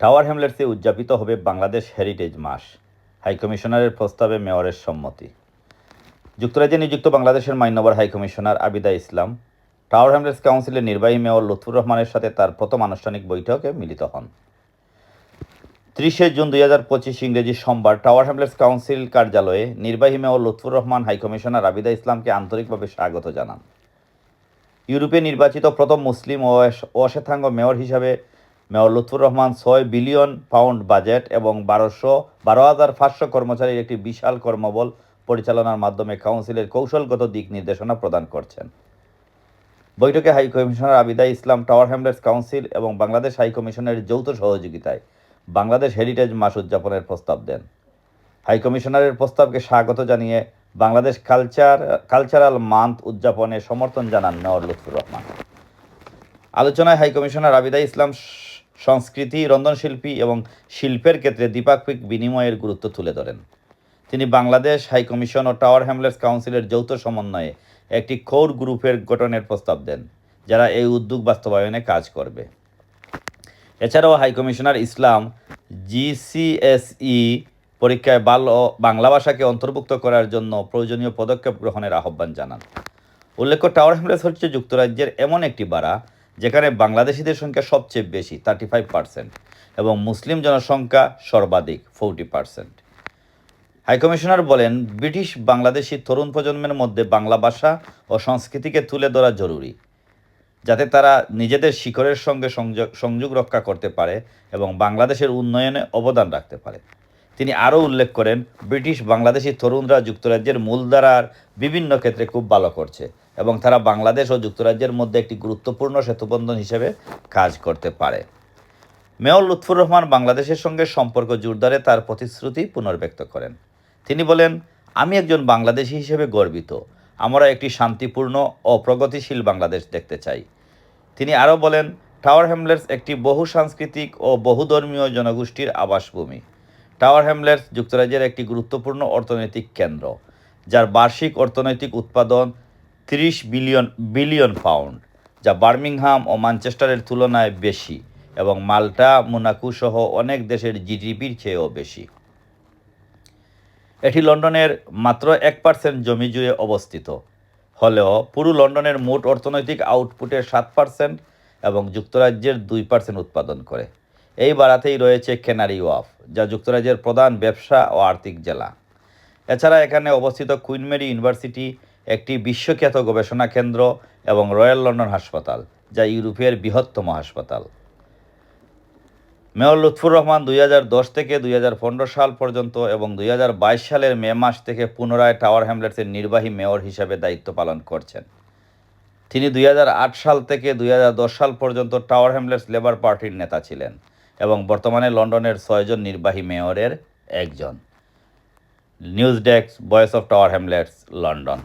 Tower হ্যামলেটসে উদযাপিত হবে Bangladesh heritage মাস হাইকমিশনারের প্রস্তাবে মেয়রের সম্মতি যুক্তরাজ্যে নিযুক্ত বাংলাদেশের মান্যবর high commissioner Abida Islam Tower Hamlets কাউন্সিলের নির্বাহী মেয়র লুৎফুর রহমানের সাথে তার প্রথম আনুষ্ঠানিক বৈঠকে মিলিত হন ত্রিশে জুন দুই হাজার পঁচিশ ইংরেজি সোমবার টাওয়ার হ্যামলেটস কাউন্সিল কার্যালয়ে নির্বাহী mayor Lutfur Rahman high commissioner Abida ইসলামকে আন্তরিকভাবে স্বাগত জানান ইউরোপে নির্বাচিত প্রথম মুসলিম ও অশ্বেতাঙ্গ মেয়র হিসাবে মেয়র লুৎফুর রহমান ছয় বিলিয়ন পাউন্ড বাজেট এবং বারোশো, বারো হাজার পাঁচশো কর্মচারীর একটি বিশাল কর্মবল পরিচালনার মাধ্যমে কাউন্সিলের কৌশলগত দিক নির্দেশনা প্রদান করছেন। বৈঠকে high commissioner Abida Islam Tower Hamlets council এবং বাংলাদেশ হাই কমিশনের যৌথ সহযোগিতায় বাংলাদেশ হেরিটেজ মাস উদযাপনের প্রস্তাব দেন। হাই কমিশনারের প্রস্তাবকে স্বাগত জানিয়ে বাংলাদেশ কালচার, কালচারাল মান্থ উদযাপনে সমর্থন জানান মেয়র লুৎফুর রহমান। আলোচনায় হাই কমিশনার আবিদা ইসলাম সংস্কৃতি, রন্ধনশিল্পী এবং শিল্পের ক্ষেত্রে দ্বিপাক্ষিক বিনিময়ের গুরুত্ব তুলে ধরেন। তিনি বাংলাদেশ হাই কমিশন ও টাওয়ার হ্যামলেটস কাউন্সিলের যৌথ সমন্বয়ে একটি কোর গ্রুপের গঠনের প্রস্তাব দেন, যারা এই উদ্যোগ বাস্তবায়নে কাজ করবে। এছাড়াও হাই কমিশনার ইসলাম জিসিএসই পরীক্ষায় বাল ও বাংলা ভাষাকে অন্তর্ভুক্ত করার জন্য প্রয়োজনীয় পদক্ষেপ গ্রহণের আহ্বান জানান। উল্লেখ্য, টাওয়ার হ্যামলেটস হচ্ছে যুক্তরাজ্যের এমন একটি বাড়া যেখানে বাংলাদেশিদের সংখ্যা সবচেয়ে বেশি থার্টি ফাইভ পার্সেন্ট এবং মুসলিম জনসংখ্যা সর্বাধিক ফোরটি পার্সেন্ট হাইকমিশনার বলেন, ব্রিটিশ বাংলাদেশি তরুণ প্রজন্মের মধ্যে বাংলা ভাষা ও সংস্কৃতিকে তুলে ধরা জরুরি, যাতে তারা নিজেদের শিখরের সঙ্গে সংযোগ সংযোগ রক্ষা করতে পারে এবং বাংলাদেশের উন্নয়নে অবদান রাখতে পারে। তিনি আরও উল্লেখ করেন, ব্রিটিশ বাংলাদেশি তরুণরা যুক্তরাজ্যের মূলধারার বিভিন্ন ক্ষেত্রে খুব ভালো করছে এবং তারা বাংলাদেশ ও যুক্তরাজ্যের মধ্যে একটি গুরুত্বপূর্ণ সেতুবন্ধন হিসেবে কাজ করতে পারে। মেয়র লুৎফুর রহমান বাংলাদেশের সঙ্গে সম্পর্ক জোরদারে তার প্রতিশ্রুতি পুনর্ব্যক্ত করেন। তিনি বলেন, আমি একজন বাংলাদেশি হিসেবে গর্বিত। আমরা একটি শান্তিপূর্ণ ও প্রগতিশীল বাংলাদেশ দেখতে চাই। তিনি আরও বলেন, টাওয়ার হ্যামলেটস একটি বহু সাংস্কৃতিক ও বহুধর্মীয় জনগোষ্ঠীর আবাসভূমি। টাওয়ার হ্যামলেটস যুক্তরাজ্যের একটি গুরুত্বপূর্ণ অর্থনৈতিক কেন্দ্র, যার বার্ষিক অর্থনৈতিক উৎপাদন তিরিশ বিলিয়ন বিলিয়ন পাউন্ড, যা বার্মিংহাম ও ম্যানচেস্টারের তুলনায় বেশি এবং মাল্টা, মোনাকো সহ অনেক দেশের জিডিপির চেয়েও বেশি। এটি লন্ডনের মাত্র এক পার্সেন্ট জমি জুড়ে অবস্থিত। হলেও পুরো লন্ডনের মোট অর্থনৈতিক আউটপুটের সাত পার্সেন্ট এবং যুক্তরাজ্যের দুই পার্সেন্ট উৎপাদন করে। এই বাড়াতেই রয়েছে কেনারি ওয়াফ, যা যুক্তরাজ্যের প্রধান ব্যবসা ও আর্থিক জেলা। এছাড়া এখানে অবস্থিত কুইন মেরি ইউনিভার্সিটি একটি বিশ্বখ্যাত গবেষণা কেন্দ্র এবং রয়্যাল লন্ডন হাসপাতাল, যা ইউরোপের বৃহত্তম হাসপাতাল। মেয়র লুৎফুর রহমান দুই হাজার দশ থেকে দুই হাজার পনেরো সাল পর্যন্ত এবং দুই হাজার বাইশ সালের মে মাস থেকে পুনরায় টাওয়ার হ্যামলেটসের নির্বাহী মেয়র হিসাবে দায়িত্ব পালন করছেন। তিনি দুই হাজার আট সাল থেকে দুই হাজার দশ সাল পর্যন্ত টাওয়ার হ্যামলেটস লেবার পার্টির নেতা ছিলেন। এবং বর্তমানে লন্ডনের ছয়জন নির্বাহী মেয়রের একজন। News desk voice of Tower Hamlets London.